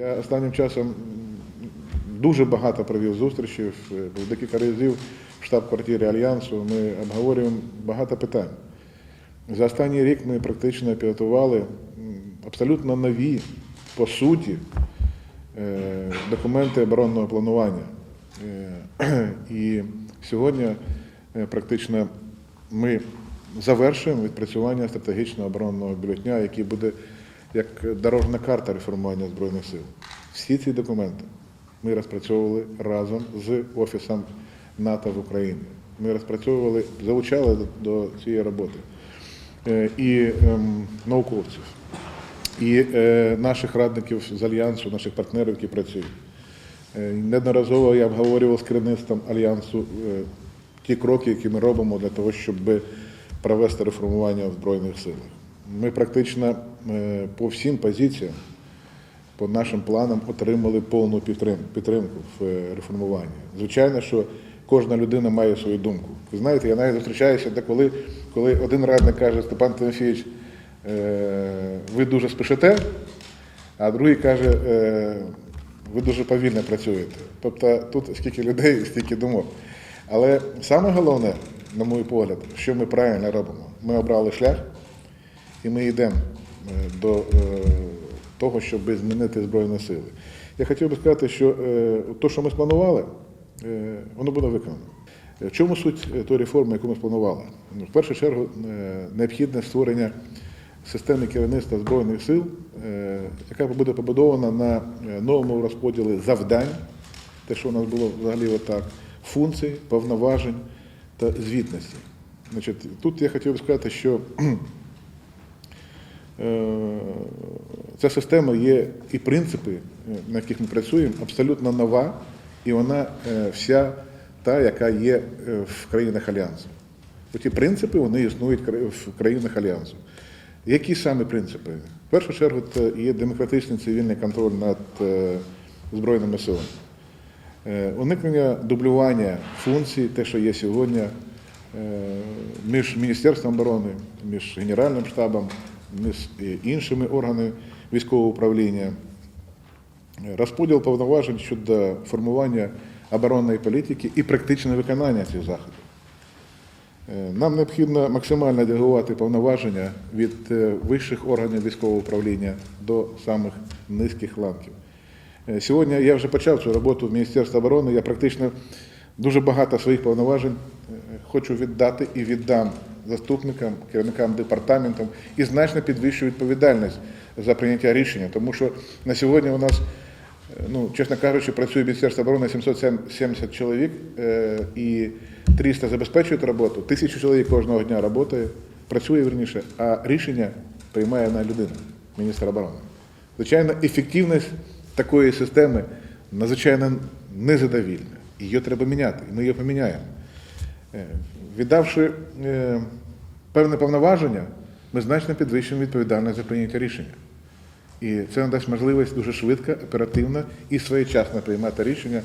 Я останнім часом дуже багато провів зустрічей, був декілька разів в штаб-квартирі Альянсу. Ми обговорюємо багато питань. За останній рік ми практично підготували абсолютно нові, по суті, е, документи оборонного планування. Е, І сьогодні е, практично ми завершуємо відпрацювання стратегічного оборонного бюлетня, який буде як дорожна карта реформування Збройних сил. Всі ці документи ми розпрацьовували разом з Офісом НАТО в Україні. Ми розпрацьовували, залучали до, цієї роботи е, і ем, науковців, і е, наших радників з Альянсу, наших партнерів, які працюють. Е, Неодноразово я обговорював з керівництвом Альянсу ті кроки, які ми робимо для того, щоб провести реформування в Збройних силах. Ми практично е, по всім позиціям, по нашим планам отримали повну підтримку в е, реформуванні. Звичайно, що кожна людина має свою думку. Ви знаєте, я навіть зустрічаюся деколи, коли коли один радник каже, Степан Тимофійович, е, ви дуже спішите, а другий каже, ви дуже повільно працюєте. Тобто тут скільки людей, стільки думок. Але саме головне, на мій погляд, що ми правильно робимо, ми обрали шлях і ми йдемо е, до е, того, щоб змінити Збройні сили. Я хотів би сказати, що те, що ми спланували, е, воно буде виконано. В чому суть тої реформи, яку ми спланували? Ну, В першу чергу необхідне створення системи керівництва Збройних сил, яка буде побудована на новому розподілі завдань, те, що у нас було взагалі отак, функцій, повноважень та звітності. Значить, тут я хотів би сказати, що ця система є і принципи, е, на яких ми працюємо, абсолютно нова, і вона е, вся та, яка є е, в країнах Альянсу. Ті принципи вони існують в країнах Альянсу. Які саме принципи? В першу чергу це є демократичний цивільний контроль над е, Збройними силами. Е, Уникнення дублювання функцій, те, що є сьогодні, е, між Міністерством оборони, між Генеральним штабом, е, іншими органами військового управління, Е, розподіл повноважень щодо формування оборонної політики і практичне виконання цих заходів. Е, Нам необхідно максимально делегувати повноваження від е, вищих органів військового управління до самих низьких ланків. Е, Сьогодні я вже почав цю роботу в Міністерстві оборони. Я практично дуже багато своїх повноважень е, хочу віддати і віддам заступникам, керівникам департаментам і значно підвищую відповідальність за прийняття рішення, тому що на сьогодні у нас ну, чесно кажучи, працює Міністерство оборони 770 чоловік е, і 300 забезпечують роботу, тисячу чоловік кожного дня працює, працює верніше, а рішення приймає одна людина, міністр оборони. Звичайно, ефективність такої системи надзвичайно незадовільна. Її треба міняти, і ми її поміняємо. Е, Віддавши е, певне повноваження, ми значно підвищимо відповідальність за прийняття рішення. І це надасть можливість дуже швидко, оперативно і своєчасно приймати рішення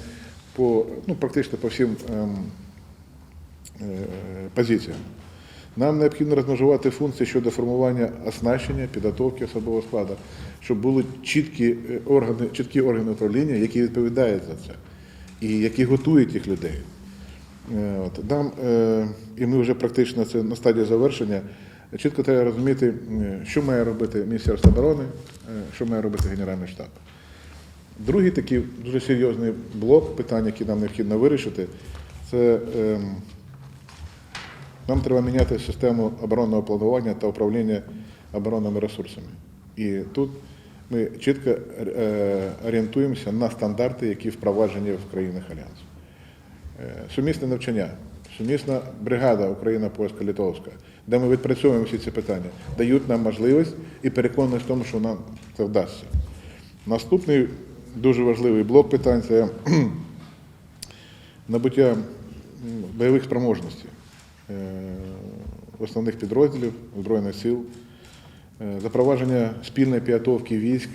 по ну, практично по всім ем, е, позиціям. Нам необхідно розмежувати функції щодо формування оснащення, підготовки особового складу, щоб були чіткі е, органи, чіткі органи управління, які відповідають за це, і які готують їх людей. Е, От, нам, е, і ми вже практично це на стадії завершення. Чітко треба розуміти, е, що має робити Міністерство оборони, е, що має робити Генеральний штаб. Другий такий дуже серйозний блок питань, які нам необхідно вирішити, це ем, нам треба міняти систему оборонного планування та управління оборонними ресурсами. І тут ми чітко е, орієнтуємося на стандарти, які впроваджені в країнах Альянсу. Е, Сумісне навчання, сумісна бригада Україна польська литовська де ми відпрацьовуємо всі ці питання, дають нам можливість і переконаність в тому, що нам це вдасться. Наступний дуже важливий блок питань це набуття бойових спроможностей е, основних підрозділів Збройних сил, е, запровадження спільної підготовки військ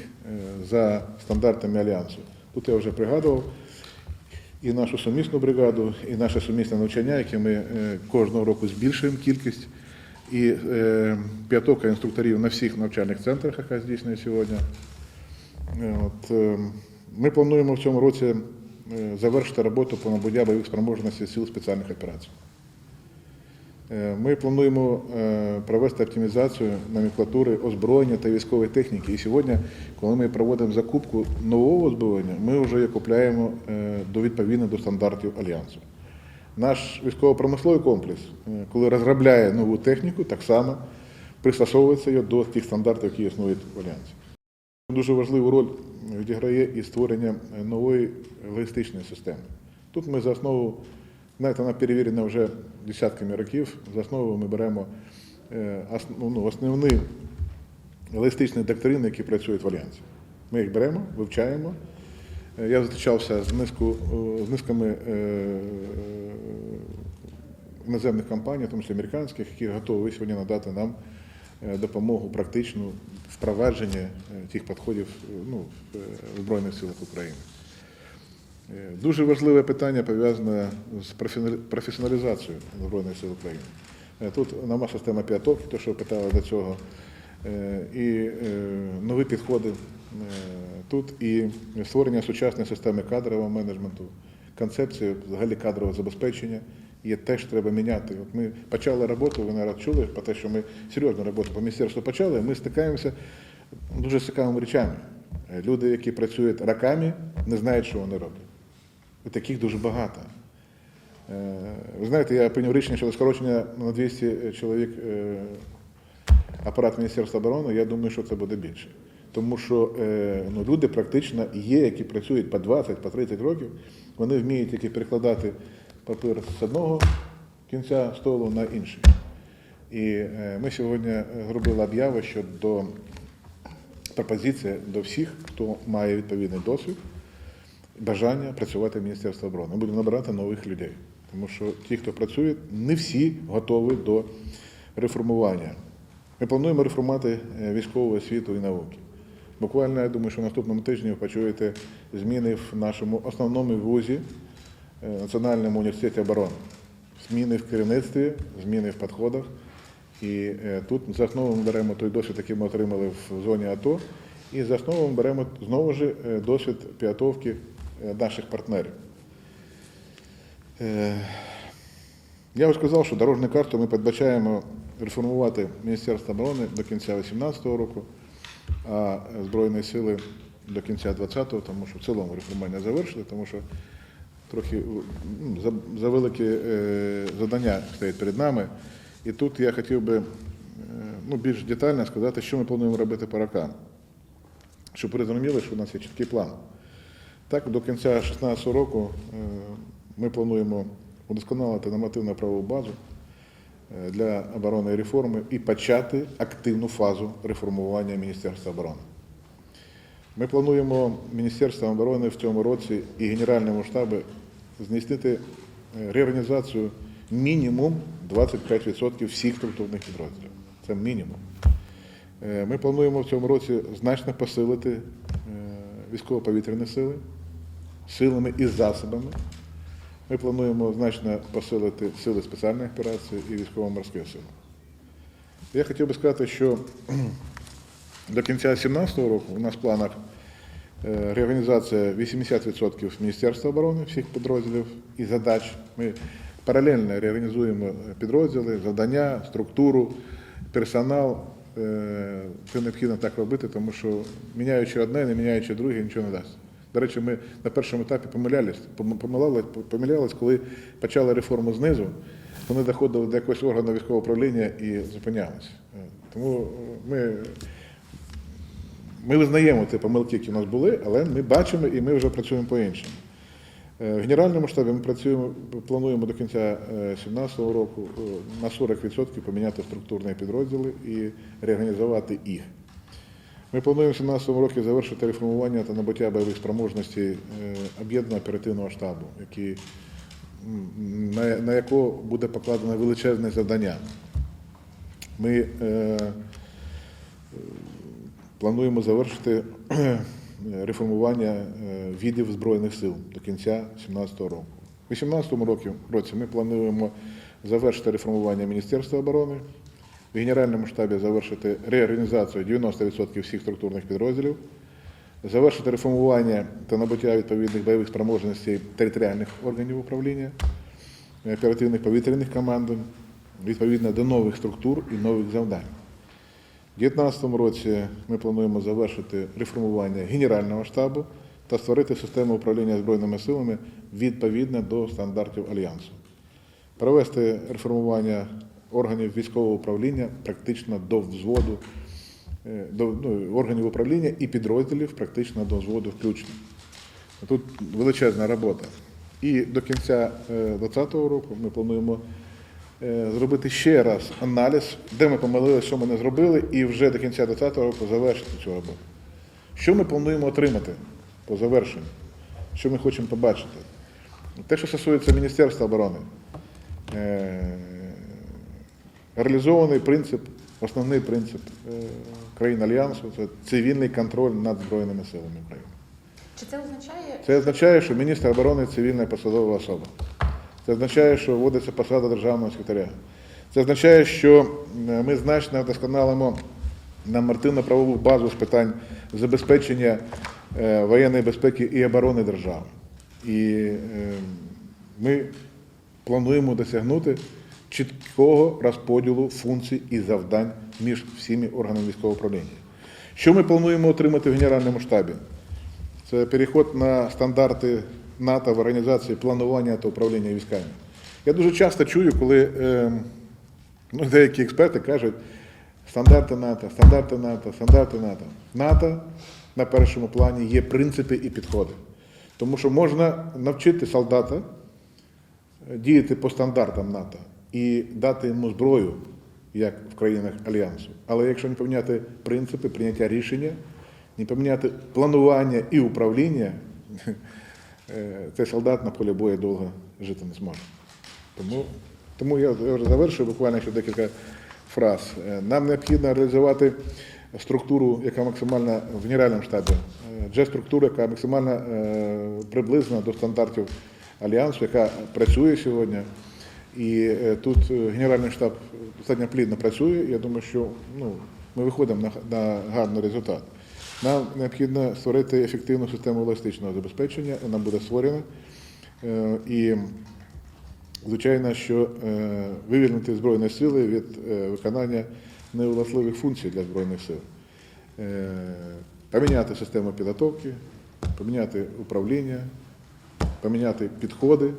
за стандартами Альянсу. Тут я вже пригадував і нашу сумісну бригаду, і наше сумісне навчання, яке ми е, кожного року збільшуємо кількість, і е, підготовка інструкторів на всіх навчальних центрах, яка здійснює сьогодні. Е, От, ми плануємо в цьому році завершити роботу по набуття бойових спроможностей сил спеціальних операцій. Е, Ми плануємо е, провести оптимізацію номенклатури озброєння та військової техніки. І сьогодні, коли ми проводимо закупку нового озброєння, ми вже купляємо е, до відповідно до стандартів альянсу. Наш військово-промисловий комплекс, коли розробляє нову техніку, так само пристосовується її до тих стандартів, які існують в альянсі. Дуже важливу роль відіграє і створення нової логістичної системи. Тут ми за основу, знаєте, вона перевірена вже десятками років. За основу ми беремо е, ну, основні логістичні доктрини, які працюють в Альянсі. Ми їх беремо, вивчаємо. Е, Я зустрічався з, низку, з низками е, іноземних компаній, в тому числі американських, які готові сьогодні надати нам допомогу практичну впровадження тих підходів ну, в Збройних силах України. Е, Дуже важливе питання пов'язане з професіоналізацією Збройних сил України. Е, Тут нова система п'яток, те, що питали до цього, е, і нові підходи. Тут і створення сучасної системи кадрового менеджменту, концепція взагалі кадрового забезпечення є те, що треба міняти. От ми почали роботу, ви наразі чули про те, що ми серйозну роботу по міністерству почали, ми стикаємося дуже цікавими речами. Люди, які працюють роками, не знають, що вони роблять. І таких дуже багато. Е, Ви знаєте, я прийняв рішення щодо скорочення на 200 чоловік е, апарат Міністерства оборони, я думаю, що це буде більше. Тому що е, ну, люди практично є, які працюють по 20, по 30 років, вони вміють тільки перекладати папір з одного кінця столу на інший. І ми сьогодні зробили об'яву щодо пропозиції до всіх, хто має відповідний досвід, бажання працювати в Міністерстві оборони. Будемо набирати нових людей. Тому що ті, хто працює, не всі готові до реформування. Ми плануємо реформувати е, військову освіту і науки. Буквально, я думаю, що в наступному тижні ви почуєте зміни в нашому основному вузі е, Національному університеті оборони. Зміни в керівництві, зміни в підходах. І е, тут за основу ми беремо той досвід, який ми отримали в зоні АТО, і за основу ми беремо знову ж досвід підготовки наших партнерів. Е, Я вже сказав, що дорожню карту ми передбачаємо реформувати Міністерство оборони до кінця 2018 року, а Збройні сили до кінця 2020, тому що в цілому реформування завершили, тому що трохи ну, за, за е, завдання стоять перед нами. І тут я хотів би е, ну, більш детально сказати, що ми плануємо робити по рокам, щоб ви розуміли, що у нас є чіткий план. Так, до кінця 2016 року е, ми плануємо удосконалити нормативну правову базу е, для оборонної реформи і почати активну фазу реформування Міністерства оборони. Ми плануємо Міністерством оборони в цьому році і Генеральному штабу здійснити е, реорганізацію мінімум 25% всіх структурних підрозділів. Це мінімум. Ми плануємо в цьому році значно посилити військово-повітряні сили силами і засобами. Ми плануємо значно посилити сили спеціальних операцій і військово-морські сили. Я хотів би сказати, що до кінця 2017 року у нас в планах е, реорганізація 80% Міністерства оборони всіх підрозділів і задач. Ми паралельно реорганізуємо підрозділи, завдання, структуру, персонал. Е, Це необхідно так робити, тому що міняючи одне, не міняючи друге, нічого не дасть. До речі, ми на першому етапі помилялись, помилялись, коли почали реформу знизу, вони доходили до якогось органу військового управління і зупинялись. Е, Тому ми ми визнаємо ті помилки, які у нас були, але ми бачимо і ми вже працюємо по-іншому. Е, В Генеральному штабі ми працюємо, плануємо до кінця 2017 року е, на 40% поміняти структурні підрозділи і реорганізувати їх. Ми плануємо в 2017 році завершити реформування та набуття бойових спроможностей е, об'єднаного оперативного штабу, який, на, якого буде покладено величезне завдання. Ми е, плануємо завершити е, реформування е, відів Збройних сил до кінця 2017 року. У 2018 році ми плануємо завершити реформування Міністерства оборони, в Генеральному штабі завершити реорганізацію 90% всіх структурних підрозділів, завершити реформування та набуття відповідних бойових спроможностей територіальних органів управління, е, оперативних повітряних командувань, відповідно до нових структур і нових завдань. У 2019 році ми плануємо завершити реформування Генерального штабу та створити систему управління Збройними силами відповідно до стандартів Альянсу. Провести реформування органів військового управління практично до взводу, е, до ну, органів управління і підрозділів практично до взводу включно. Тут величезна робота. І до кінця 2020 року ми плануємо е, зробити ще раз аналіз, де ми помилилися, що ми не зробили, і вже до кінця 2020 року завершити цю роботу. Що ми плануємо отримати по завершенню? Що ми хочемо побачити? Те, що стосується Міністерства оборони, е, реалізований принцип, основний принцип е, країн Альянсу це цивільний контроль над Збройними силами України. Чи це означає, Це означає, що міністр оборони цивільна посадова особа. Це означає, що вводиться посада державного секретаря. Це означає, що е, ми значно вдосконалимо нормативно-правову базу з питань забезпечення е, воєнної безпеки і оборони держави. І ми плануємо досягнути чіткого розподілу функцій і завдань між всіми органами військового управління. Що ми плануємо отримати в Генеральному штабі? Це переход на стандарти НАТО в організації планування та управління військами. Я дуже часто чую, коли е, ну, деякі експерти кажуть, стандарти НАТО, стандарти НАТО, стандарти НАТО. НАТО на першому плані є принципи і підходи. Тому що можна навчити солдата е, діяти по стандартам НАТО і дати йому зброю, як в країнах Альянсу. Але якщо не поміняти принципи прийняття рішення, не поміняти планування і управління, е, цей солдат на полі бою довго жити не зможе. Тому, тому я вже завершую буквально ще декілька фраз. Е, Нам необхідно реалізувати структуру, яка максимально в генеральному штабі, джет структура, яка максимально е, приблизна до стандартів Альянсу, яка працює сьогодні. І е, тут е, Генеральний штаб достатньо плідно працює. Я думаю, що ну, ми виходимо на, на гарний результат. Нам необхідно створити ефективну систему еластичного забезпечення, вона буде створена. Е, І, звичайно, що вивільнити Збройні сили від виконання невластливих функцій для Збройних сил. Поміняти систему підготовки, поміняти управління, поміняти підходи.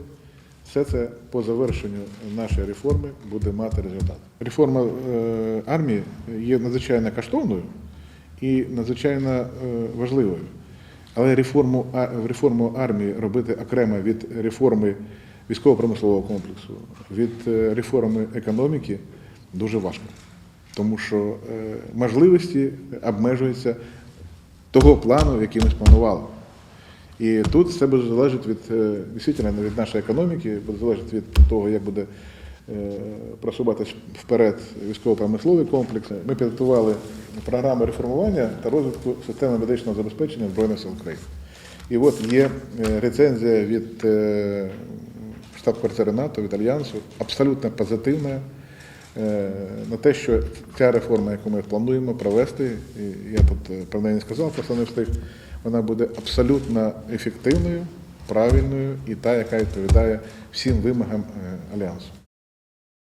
Все це по завершенню нашої реформи буде мати результат. Реформа е, армії є надзвичайно коштовною і надзвичайно е, важливою. Але реформу, реформу армії робити окремо від реформи військово-промислового комплексу, від е, реформи економіки дуже важко. Тому що можливості обмежуються того плану, який ми спланували. І тут все буде залежить від е, дійсно від нашої економіки, буде залежати від того, як буде е, просуватись вперед військово-промисловий комплекс. Ми підготували програму реформування та розвитку системи медичного забезпечення Збройних сил України. І от є е, рецензія від штаб-квартири НАТО, від Альянсу, абсолютно позитивна на те, що ця реформа, яку ми плануємо провести, я тут про неї не сказав, просто не встиг, вона буде абсолютно ефективною, правильною і та, яка відповідає всім вимогам е, Альянсу.